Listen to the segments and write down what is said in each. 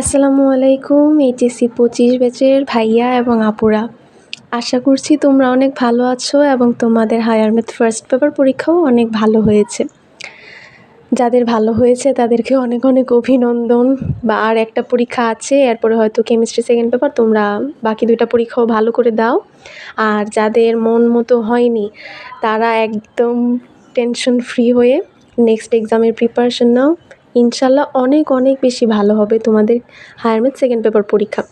আসসালামু আলাইকুম, এইচএসসি পঁচিশ ব্যাচের ভাইয়া এবং আপুরা। আশা করছি তোমরা অনেক ভালো আছো এবং তোমাদের হায়ার ম্যাথ ফার্স্ট পেপার পরীক্ষাও অনেক ভালো হয়েছে। যাদের ভালো হয়েছে তাদেরকে অনেক অনেক অভিনন্দন। বা আর একটা পরীক্ষা আছে, এরপরে হয়তো কেমিস্ট্রি সেকেন্ড পেপার তোমরা বাকি দুইটা পরীক্ষাও ভালো করে দাও। আর যাদের মন মতো হয়নি, তারা একদম টেনশন ফ্রি হয়ে নেক্সট এক্সামের প্রিপারেশন নাও। ইনশাল্লাহ অনেক অনেক বেশি ভালো হবে তোমাদের হায়ার ম্যাথ সেকেন্ড পেপার পরীক্ষা।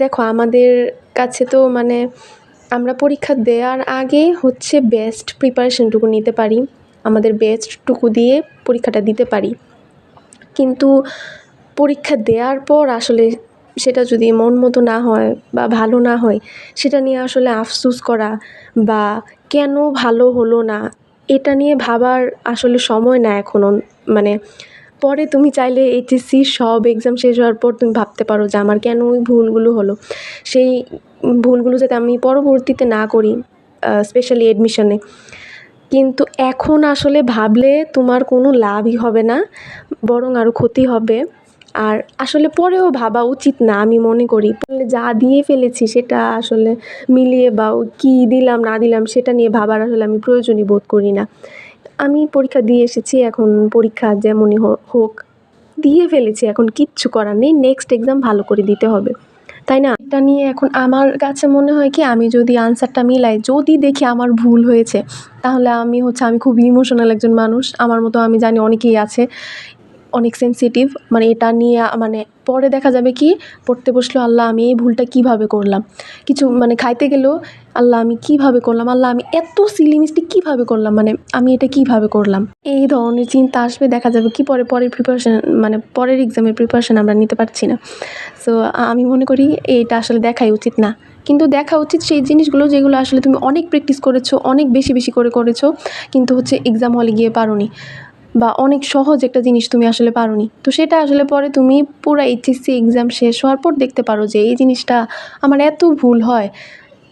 দেখো, আমাদের কাছে তো মানে আমরা পরীক্ষা দেওয়ার আগে হচ্ছে বেস্ট প্রিপারেশনটুকু নিতে পারি, আমাদের বেস্টটুকু দিয়ে পরীক্ষাটা দিতে পারি। কিন্তু পরীক্ষা দেওয়ার পর আসলে সেটা যদি মন মতো না হয় বা ভালো না হয়, সেটা নিয়ে আসলে আফসুস করা বা কেন ভালো হলো না, এটা নিয়ে ভাবার আসলে সময় না এখনও মানে পরে তুমি চাইলে এইচএসসি সব এক্সাম শেষ হওয়ার পর তুমি ভাবতে পারো যে আমার কেন ওই ভুলগুলো হলো। সেই ভুলগুলো যাতে আমি পরবর্তীতে না করি স্পেশালি অ্যাডমিশনে কিন্তু এখন আসলে ভাবলে তোমার কোনো লাভই হবে না, বরং আরও ক্ষতি হবে। আর আসলে পরেও ভাবা উচিত না, আমি মনে করি। যা দিয়ে ফেলেছি সেটা আসলে মিলিয়ে বা কী দিলাম, না দিলাম, সেটা নিয়ে ভাবার আসলে আমি প্রয়োজনই বোধ করি না। আমি পরীক্ষা দিয়ে এসেছি, এখন পরীক্ষা যেমনই হোক, দিয়ে ফেলেছি, এখন কিচ্ছু করার নেই নেক্সট এক্সাম ভালো করে দিতে হবে। তাই না? এটা নিয়ে এখন আমার কাছে মনে হয় কি, আমি যদি আনসারটা মিলাই, যদি দেখি আমার ভুল হয়েছে, তাহলে আমি হচ্ছে, আমি খুব ইমোশনাল একজন মানুষ, আমার মতো আমি জানি অনেকেই আছে। অনেক সেন্সিটিভ মানে এটা নিয়ে মানে পরে দেখা যাবে কি, পড়তে বসল, আল্লাহ, আমি এই ভুলটা কীভাবে করলাম? কিছু মানে খাইতে গেলেও আল্লাহ, আমি কীভাবে করলাম? আল্লাহ, আমি এত সিলি মিস্টেক কীভাবে করলাম? মানে আমি এটা কীভাবে করলাম? এই ধরনের চিন্তা আসবে, দেখা যাবে কি, পরে, পরের প্রিপারেশান মানে পরের এক্সামের প্রিপারেশান আমরা নিতে পারছি না। সো আমি মনে করি এটা আসলে দেখাই উচিত না। কিন্তু দেখা উচিত সেই জিনিসগুলো যেগুলো আসলে তুমি অনেক প্র্যাকটিস করেছ, অনেক বেশি বেশি করে করেছ, কিন্তু হচ্ছে এক্সাম হলে গিয়ে পারো বা অনেক সহজ একটা জিনিস তুমি আসলে পারোনি। তো সেটা আসলে পরে তুমি পুরো এইচএসসি এক্সাম শেষ হওয়ার পর দেখতে পারো যে এই জিনিসটা আমার এত ভুল হয়।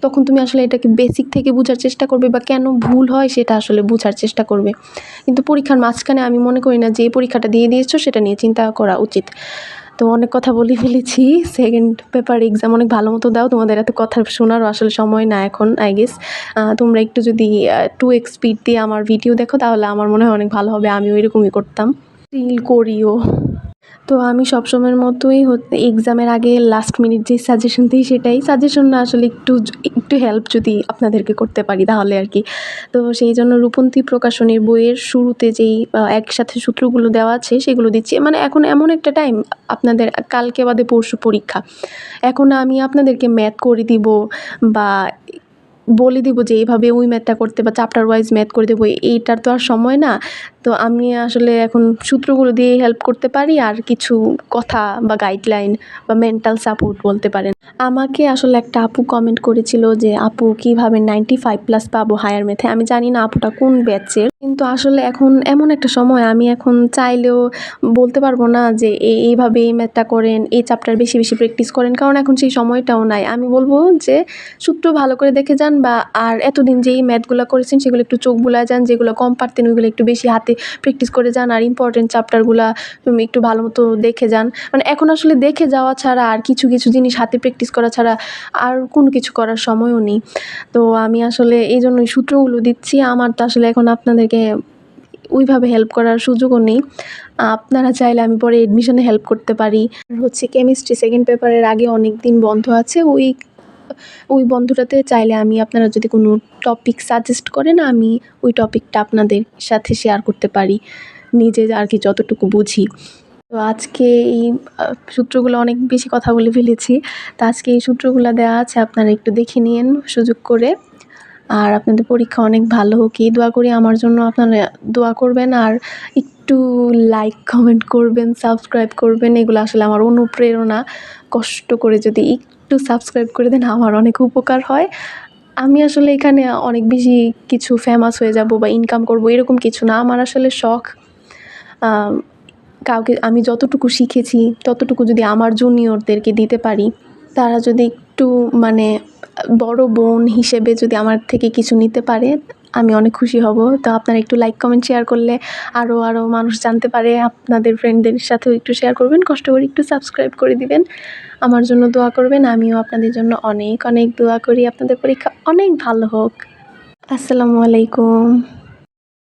তখন তুমি আসলে এটাকে বেসিক থেকে বোঝার চেষ্টা করবে বা কেন ভুল হয় সেটা আসলে বোঝার চেষ্টা করবে। কিন্তু পরীক্ষার মাঝখানে আমি মনে করি না যে পরীক্ষাটা দিয়ে দিয়েছ সেটা নিয়ে চিন্তা করা উচিত। তো অনেক কথা বলে ফেলেছি। সেকেন্ড পেপার এক্সাম অনেক ভালো মতো দাও। তোমাদের এত কথা শোনারও আসলে সময় না এখন আই গেস তোমরা একটু যদি টু এক্স স্পিড দিয়ে আমার ভিডিও দেখো, তাহলে আমার মনে হয় অনেক ভালো হবে। আমিও এরকমই করতাম। রিল করিও। তো আমি সবসময়ের মতোই হতে এক্সামের আগে লাস্ট মিনিট যে সাজেশন দিই সেটাই। সাজেশন না আসলে একটু একটু হেল্প যদি আপনাদেরকে করতে পারি তাহলে আর কি। তো সেই জন্য রূপন্তী প্রকাশনীর বইয়ের শুরুতে যেই একসাথে সূত্রগুলো দেওয়া আছে সেগুলো দিচ্ছি। মানে এখন এমন একটা টাইম আপনাদের কালকে বাদে পরশু পরীক্ষা। এখন আমি আপনাদেরকে ম্যাথ করে দিব বা বলে দিব যে এইভাবে ওই ম্যাথটা করতে বা চ্যাপ্টার ওয়াইজ ম্যাথ করে দেবো, এইটার তো আর সময় না। তো আমি আসলে এখন সূত্রগুলো দিয়ে হেল্প করতে পারি আর কিছু কথা বা গাইডলাইন বা মেন্টাল সাপোর্ট বলতে পারেন। আমাকে আসলে একটা আপু কমেন্ট করেছিল যে, আপু, কীভাবে নাইনটি ফাইভ প্লাস পাবো হায়ার ম্যাথে আমি জানি না আপুটা কোন ব্যাচের কিন্তু আসলে এখন এমন একটা সময়, আমি এখন চাইলেও বলতে পারব না যে এইভাবে এই ম্যাথটা করেন, এই চ্যাপ্টার বেশি বেশি প্র্যাকটিস করেন, কারণ এখন সেই সময়টাও নাই। আমি বলব যে সূত্র ভালো করে দেখে যান বা আর এতদিন যেই ম্যাথগুলো করেছেন, সেগুলো একটু চোখ বুলা যান, যেগুলো কম পারতেন, ওইগুলো একটু বেশি হাতে প্র্যাকটিস করে যান আর ইম্পর্টেন্ট চ্যাপ্টারগুলো একটু ভালো মতো দেখে যান। মানে এখন আসলে দেখে যাওয়া ছাড়া আর কিছু কিছু জিনিস হাতে প্র্যাকটিস করা ছাড়া আর কোনো কিছু করার সময়ও নেই। তো আমি আসলে এই জন্যই সূত্রগুলো দিচ্ছি। আমার তো আসলে এখন আপনাদেরকে ওইভাবে হেল্প করার সুযোগও নেই। আপনারা চাইলে আমি পরে এডমিশনে হেল্প করতে পারি। হচ্ছে কেমিস্ট্রি সেকেন্ড পেপারের আগে অনেক দিন বন্ধ আছে, ওই ওই বন্ধুটাতে চাইলে আমি আপনারা যদি কোনো টপিক সাজেস্ট করেন, আমি ওই টপিকটা আপনাদের সাথে শেয়ার করতে পারি। নিজে আর কি যতটুকু বুঝি। তো আজকে এই সূত্রগুলো অনেক বেশি কথা বলে ফেলেছি। তো আজকে এই সূত্রগুলো দেওয়া আছে, আপনারা একটু দেখে নিন সুযোগ করে। আর আপনাদের পরীক্ষা অনেক ভালো হোক। এই দোয়া করি আমার জন্য আপনারা দোয়া করবেন আর একটু লাইক কমেন্ট করবেন সাবস্ক্রাইব করবেন। এগুলো আসলে আমার অনুপ্রেরণা। কষ্ট করে যদি একটু সাবস্ক্রাইব করে দেন আমার অনেক উপকার হয়। আমি আসলে এখানে অনেক বেশি কিছু ফেমাস হয়ে যাব বা ইনকাম করব এরকম কিছু না। আমার আসলে শখ। কাউকে আমি যতটুকু শিখেছি, ততটুকু যদি আমার জুনিয়রদেরকে দিতে পারি, তারা যদি একটু মানে বড় বোন হিসেবে যদি আমার থেকে কিছু নিতে পারে, আমি অনেক খুশি হব। তো আপনারা একটু লাইক কমেন্ট শেয়ার করলে আরও আরও মানুষ জানতে পারে। আপনাদের ফ্রেন্ডদের সাথেও একটু শেয়ার করবেন। কষ্ট করে একটু সাবস্ক্রাইব করে দিবেন। আমার জন্য দোয়া করবেন। আমিও আপনাদের জন্য অনেক অনেক দোয়া করি। আপনাদের পরীক্ষা অনেক ভালো হোক। আসসালামু আলাইকুম।